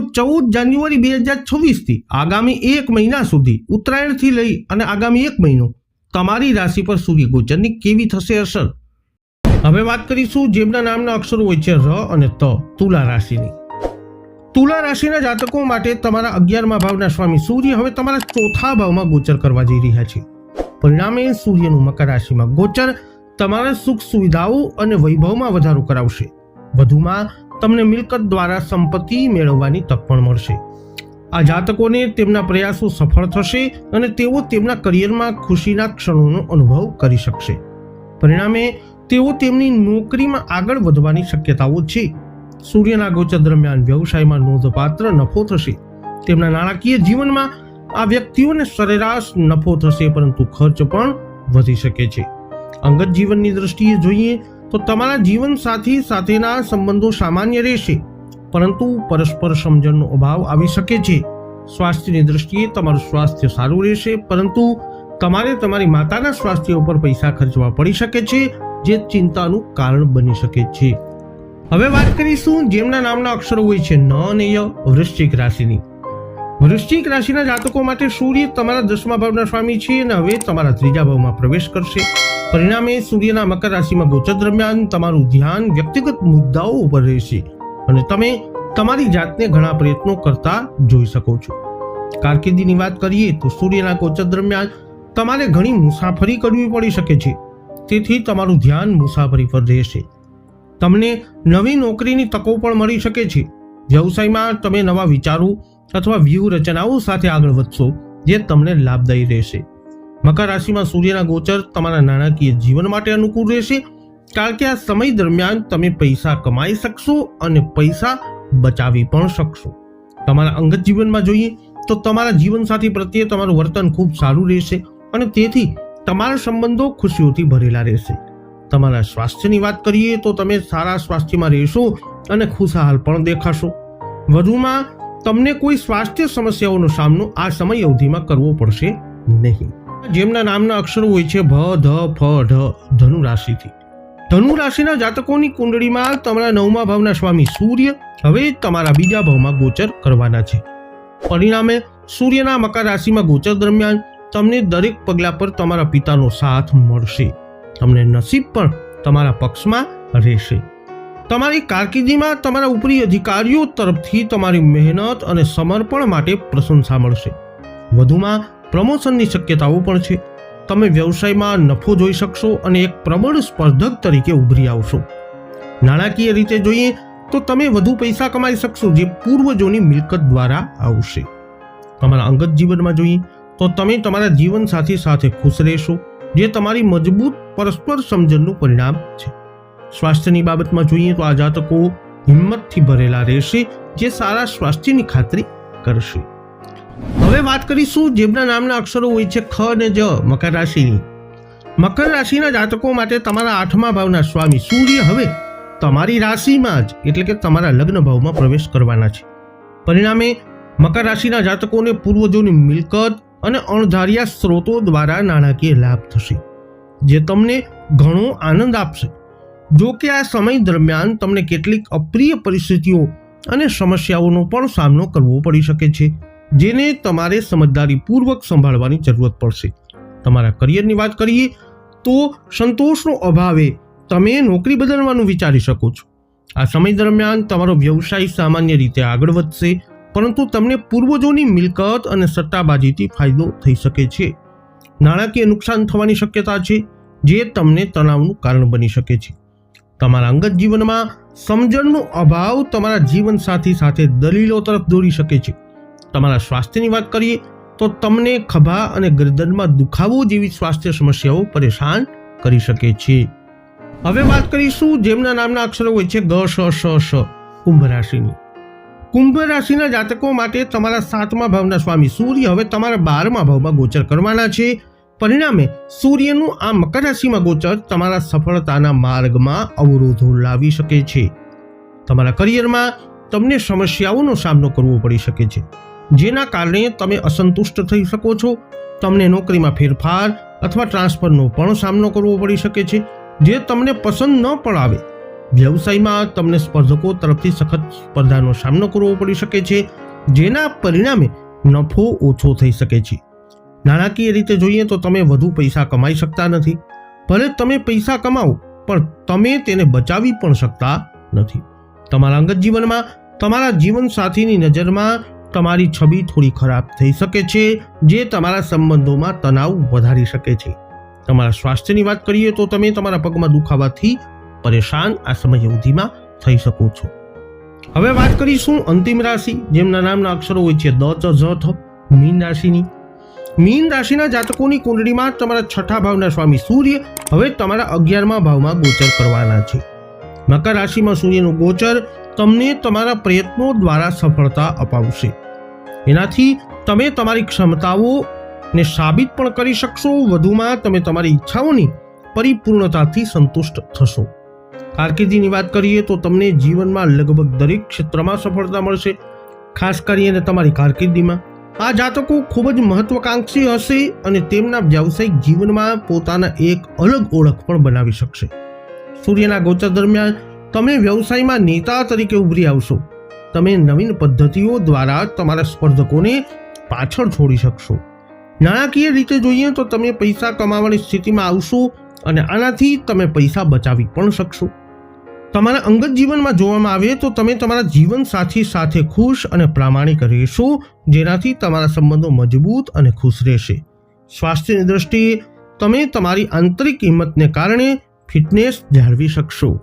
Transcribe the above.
તો ચૌદ જાન્યુઆરી બે હજાર છવ્વીસથી આગામી એક મહિના સુધી ઉત્તરાયણથી લઈ અને આગામી એક મહિનો તમારી રાશિ પર સૂર્ય કેવી થશે અસર? હવે વાત કરીશું જેમના નામના અક્ષરો હોય છે ર અને ત, તુલા રાશિની. તુલા રાશિના જાતકો માટે તમારા અગિયારમા ભાવના સ્વામી સૂર્ય હવે તમારા ચોથા ભાવમાં ગોચર કરવા જઈ રહ્યા છે. પરિણામે સૂર્યનું મકર રાશિમાં ગોચર તમારા સુખ સુવિધાઓ અને વૈભવમાં વધારો કરાવશે. વધુમાં તમને મિલકત દ્વારા સંપત્તિ મેળવવાની તક પણ મળશે. આ જાતકોને તેમના પ્રયાસો સફળ થશે અને તેઓ તેમના કરિયરમાં ખુશીના ક્ષણોનો અનુભવ કરી શકશે. પરિણામે, તેઓ તેમની નોકરીમાં આગળ વધવાની શક્યતાઓ છે. સૂર્યના ગોચર દરમિયાન વ્યવસાયમાં નોંધપાત્ર નફો થશે. તેમના નાણાકીય જીવનમાં આ વ્યક્તિઓને સરેરાશ નફો થશે, પરંતુ ખર્ચ પણ વધી શકે છે. અંગત જીવનની દ્રષ્ટિએ જોઈએ તો તમારા જીવન સાથી સાથેના સંબંધો સામાન્ય રહેશે. પરંતુ પરસ્પર સમજણનો અભાવ આવી શકે છે. સ્વાસ્થ્યની દ્રષ્ટિએ તમારું સ્વાસ્થ્ય સારું રહેશે, પરંતુ તમારે તમારી માતાના સ્વાસ્થ્ય ઉપર પૈસા ખર્ચવા પડી શકે છે, જે ચિંતાનું કારણ બની શકે છે. હવે વાત કરીશું જેમના નામના અક્ષરો હોય છે, ન અને ય, વૃશ્ચિક રાશિની. વૃશ્ચિક રાશિના જાતકો માટે સૂર્ય તમારા દસમા ભાવના સ્વામી છે અને હવે તમારા ત્રીજા ભાવમાં પ્રવેશ કરશે. પરિણામે સૂર્યના મકર રાશિમાં ગોચર દરમિયાન તમારું ધ્યાન વ્યક્તિગત મુદ્દાઓ ઉપર રહેશે અને તમે તમારી જાતને ઘણા પ્રયત્નો કરતા જોઈ શકો છો. કારકિર્દીની વાત કરીએ તો સૂર્યના ગોચર દરમિયાન તમારે ઘણી મુસાફરી કરવી પડી શકે છે. તેથી તમારું ધ્યાન મુસાફરી પર રહેશે. તમને નવી નોકરીની તકો પણ મળી શકે છે. વ્યવસાયમાં તમે નવા વિચારો અથવા વ્યૂહરચનાઓ સાથે આગળ વધશો, જે તમને લાભદાયી રહેશે. મકર રાશિમાં સૂર્યના ગોચર તમારા નાણાકીય જીવન માટે અનુકૂળ રહેશે. કારણ કે આ સમય દરમિયાન તમે પૈસા કમાઈ શકશો અને પૈસા બચાવી પણ શકશો. તમારા અંગત જીવનમાં જોઈએ તો તમારા જીવનસાથી પ્રત્યે તમારું વર્તન ખૂબ સારું રહેશે અને તેથી તમારા સંબંધો ખુશીઓથી ભરેલા રહેશે. તમારા સ્વાસ્થ્યની વાત કરીએ તો તમે સારા સ્વાસ્થ્યમાં રહેશો અને ખુશહાલ પણ દેખાશો. વધુમાં તમને કોઈ સ્વાસ્થ્ય સમસ્યાઓનો સામનો આ સમય અવધિમાં કરવો પડશે નહીં. જેમના નામના અક્ષરો હોય છે ભ, ધ, ફ, ઢ ધનુ રાશિથી ધનુ રાશિના જાતકોની કુંડળીમાં તમારા નવમા ભાવના સ્વામી સૂર્ય, હવે તમારા બીજા ભાવમાં ગોચર કરવાના છે. પરિણામે સૂર્યના મકર રાશિમાં ગોચર દરમિયાન તમને દરેક પગલા પર તમારા પિતાનો સાથ મળશે. તમને નસીબ પણ તમારા પક્ષમાં રહેશે. તમારી કારકિર્દીમાં તમારા ઉપરી અધિકારીઓ તરફથી તમારી મહેનત અને સમર્પણ માટે પ્રશંસા મળશે. વધુમાં પ્રમોશનની શક્યતાઓ પણ છે. તમે વ્યવસાયમાં નફો જોઈ શકશો અને એક પ્રબળ સ્પર્ધક તરીકે ઉભરી આવશો. નાણાકીય રીતે જોઈએ તો તમે વધુ પૈસા કમાઈ શકશો જે પૂર્વજોની મિલકત દ્વારા આવશે. તમારા અંગત જીવનમાં જોઈએ તો તમે તમારા જીવનસાથી સાથે ખુશ રહેશો, જે તમારી મજબૂત પરસ્પર સમજણનું પરિણામ છે. સ્વાસ્થ્યની બાબતમાં જોઈએ તો આ જાતકો હિંમતથી ભરેલા રહેશે, જે સારા સ્વાસ્થ્યની ખાતરી કરશે. હવે વાત કરીશું જેમના નામના અક્ષરો હોય છે ખ અને જ મકર રાશિની. મકર રાશિના જાતકો માટે તમારા આઠમા ભાવના, સ્વામી સૂર્ય હવે તમારી રાશિમાં જ, એટલે કે તમારા લગ્ન ભાવમાં પ્રવેશ કરવાના છે. પરિણામે મકર રાશિના જાતકોને પૂર્વજોની મિલકત અને અણધાર્યા સ્ત્રોતો દ્વારા નાણાકીય લાભ થશે, જે તમને ઘણો આનંદ આપશે. જો કે આ સમય દરમિયાન તમને કેટલીક અપ્રિય પરિસ્થિતિઓ અને સમસ્યાઓનો પણ સામનો કરવો પડી શકે છે. જેને તમારે સમજદારીપૂર્વક સંભાળવાની જરૂરત પડશે. તમારા કરિયરની વાત કરીએ તો સંતોષનો અભાવે તમે નોકરી બદલવાનું વિચારી શકો છો. આ સમય દરમિયાન તમારો વ્યવસાય સામાન્ય રીતે આગળ વધશે, પરંતુ તમને પૂર્વજોની મિલકત અને સટ્ટાબાજીથી ફાયદો થઈ શકે છે. નાણાકીય નુકસાન થવાની શક્યતા છે, જે તમને તણાવનું કારણ બની શકે છે. તમારા અંગત જીવનમાં સમજણનો અભાવ તમારા જીવનસાથી સાથે દલીલો તરફ દોરી શકે છે. તમારા સ્વાસ્થ્યની વાત કરીએ, તો તમને ખભા અને ગરદનમાં દુખાવો જેવી સ્વાસ્થ્ય સમસ્યાઓ પરેશાન કરી શકે છે. હવે વાત કરીશું જેમના નામના અક્ષરો હોય છે ગ, શ શ શ, કુંભ રાશિની. કુંભ રાશિના જાતકો માટે તમારા સાતમા ભાવના સ્વામી સૂર્ય હવે તમારા બારમા ભાવમાં ગોચર કરવાના છે. પરિણામે સૂર્યનું આ મકર રાશિમાં ગોચર તમારા સફળતાના માર્ગમાં અવરોધો લાવી શકે છે. તમારા કરિયરમાં તમને સમસ્યાઓનો સામનો કરવો પડી શકે છે. જેના કારણે તમે અસંતુષ્ટ થઈ શકો છો. તમને નોકરીમાં ફેરફાર અથવા ટ્રાન્સફરનો પણ સામનો કરવો પડી શકે છે, જે તમને પસંદ ન પણ આવે. વ્યવસાયમાં તમને સ્પર્ધકો તરફથી સખત સ્પર્ધાનો સામનો કરવો પડી શકે છે, જેના પરિણામે નફો ઓછો થઈ શકે છે. નાણાકીય રીતે જોઈએ તો તમે વધુ પૈસા કમાઈ શકતા નથી, ભલે તમે પૈસા કમાવો, પણ તમે તેને બચાવી પણ શકતા નથી. તમારા અંગત જીવનમાં તમારા જીવનસાથીની નજરમાં તમારી છબી થોડી ખરાબ થઈ શકે છે, જે તમારા સંબંધોમાં તણાવ વધારી શકે છે. તમારા સ્વાસ્થ્યની વાત કરીએ તો તમે તમારા પગમાં દુખાવાથી પરેશાન આ સમય અવધિમાં થઈ શકો છો. હવે વાત કરીશું અંતિમ રાશિ, જેમના નામના અક્ષરો હોય છે દ, ચ થ, મીન રાશિની. મીન રાશિના જાતકોની કુંડળીમાં તમારા છઠ્ઠા ભાવના સ્વામી સૂર્ય હવે તમારા અગિયારમા ભાવમાં ગોચર કરવાના છે. મકર રાશિમાં સૂર્યનું ગોચર તમને તમારા પ્રયત્નો દ્વારા સફળતા અપાવશે. એનાથી તમે તમારી ક્ષમતાઓ ને સાબિત પણ કરી શકશો, વધુમાં તમે તમારી ઈચ્છાઓની પરિપૂર્ણતાથી સંતુષ્ટ થશો. કારકિર્દીની વાત કરીએ તો તમને જીવનમાં લગભગ દરેક ક્ષેત્રમાં સફળતા મળશે, ખાસ કરીને તમારી કારકિર્દીમાં. આ જાતકો ખૂબ જ મહત્વકાંક્ષી હશે અને તેમના વ્યાવસાયિક જીવનમાં પોતાના એક અલગ ઓળખ પણ બનાવી શકશે. સૂર્યના ગોચર દરમિયાન તમે વ્યવસાયમાં નેતા તરીકે ઉભરી આવશો. તમે નવીન પદ્ધતિઓ દ્વારા તમારા સ્પર્ધકોને પાછળ છોડી શકશો. નાણાકીય રીતે જોઈએ તો તમે પૈસા કમાવાની સ્થિતિમાં આવશો અને આનાથી તમે પૈસા બચાવી પણ શકશો. તમારા અંગત જીવનમાં જોવામાં આવે તો તમે તમારા જીવન સાથી સાથે ખુશ અને પ્રામાણિક રહેશો, જેનાથી તમારા સંબંધો મજબૂત અને ખુશ રહેશે. સ્વાસ્થ્યની દ્રષ્ટિએ તમે તમારી આંતરિક હિંમતને કારણે ફિટનેસ જાળવી શકશો.